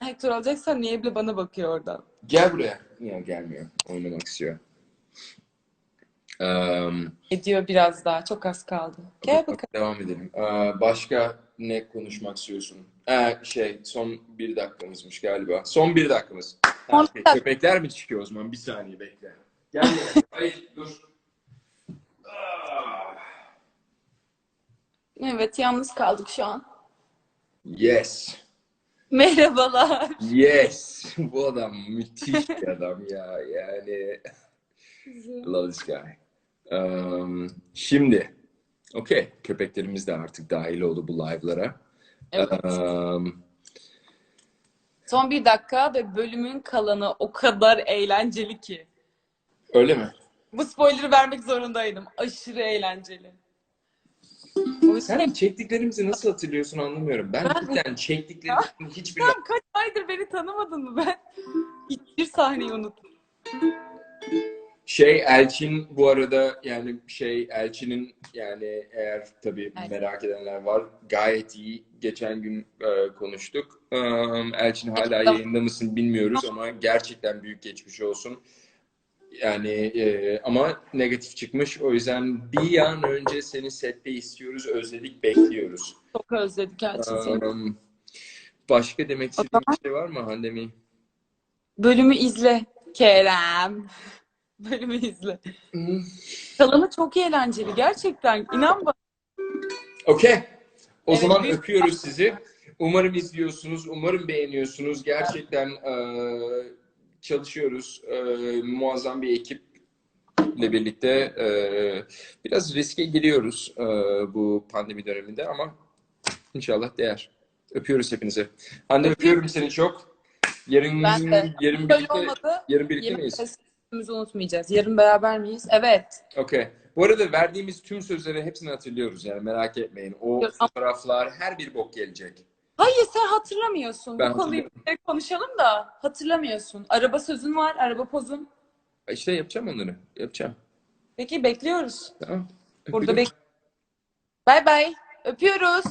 Sen Hector alacaksan niye bile bana bakıyor oradan? Gel buraya. Yok gelmiyor. Oynamak istiyor. Um, Ediyor biraz daha. Çok az kaldı. Gel bakalım. Devam edelim. Ee, başka ne konuşmak istiyorsun? Ee, şey, son bir dakikamızmış galiba. Son bir dakikamız. Son bir dakika. köpekler mi çıkıyor o zaman? Bir saniye bekle. Gel buraya. Hayır, dur. Ah, Evet yalnız kaldık şu an. Yes. Merhabalar. Yes. Bu adam müthiş bir adam ya. Yani love this guy. Um, şimdi, okey. Köpeklerimiz de artık dahil oldu bu live'lara. Evet. Um, Son bir dakika ve bölümün kalanı o kadar eğlenceli ki. öyle mi? Bu spoiler'ı vermek zorundaydım. Aşırı eğlenceli. O yüzden Sen çektiklerimizi nasıl hatırlıyorsun anlamıyorum. Ben Ben- cidden çektiklerimizin hiçbir sen kaç aydır beni tanımadın mı ben? Hiçbir sahneyi unuttum. şey Elçin bu arada yani şey Elçin'in yani eğer tabii Elçin. merak edenler var gayet iyi. Geçen gün e, konuştuk. E, Elçin hala yayında mısın bilmiyoruz ama gerçekten büyük geçmiş olsun. Yani e, ama negatif çıkmış. O yüzden bir an önce seni sette istiyoruz. Özledik, bekliyoruz. Çok özledik seni. Um, başka demek istediğin bir şey var mı Handemi? Bölümü izle Kerem. Bölümü izle. Hmm. Kalanı çok eğlenceli gerçekten. İnan bana. Okey. O Evet, zaman biz- öpüyoruz sizi. Umarım izliyorsunuz. Umarım beğeniyorsunuz. Gerçekten eee, çalışıyoruz. Eee, muazzam bir ekiple birlikte eee, biraz riske giriyoruz eee, bu pandemi döneminde ama inşallah değer. Öpüyoruz hepinizi. Hande öpüyorum seni çok. Yarın Ben de. yarın Böyle birlikte olmadı. yarın birlikte Yemin miyiz? sesimizi unutmayacağız. Yarın beraber miyiz? Evet. Okey. Bu arada verdiğimiz tüm sözleri hepsini hatırlıyoruz yani merak etmeyin. O fotoğraflar her bir bok gelecek. Hayır sen hatırlamıyorsun. Ben Bu konuyu bir konuşalım da hatırlamıyorsun. Araba sözün var, araba pozun. İşte yapacağım onları. Yapacağım. Peki bekliyoruz. Tamam. Burada Öpüyorum. bek. Bay bay. Öpüyoruz.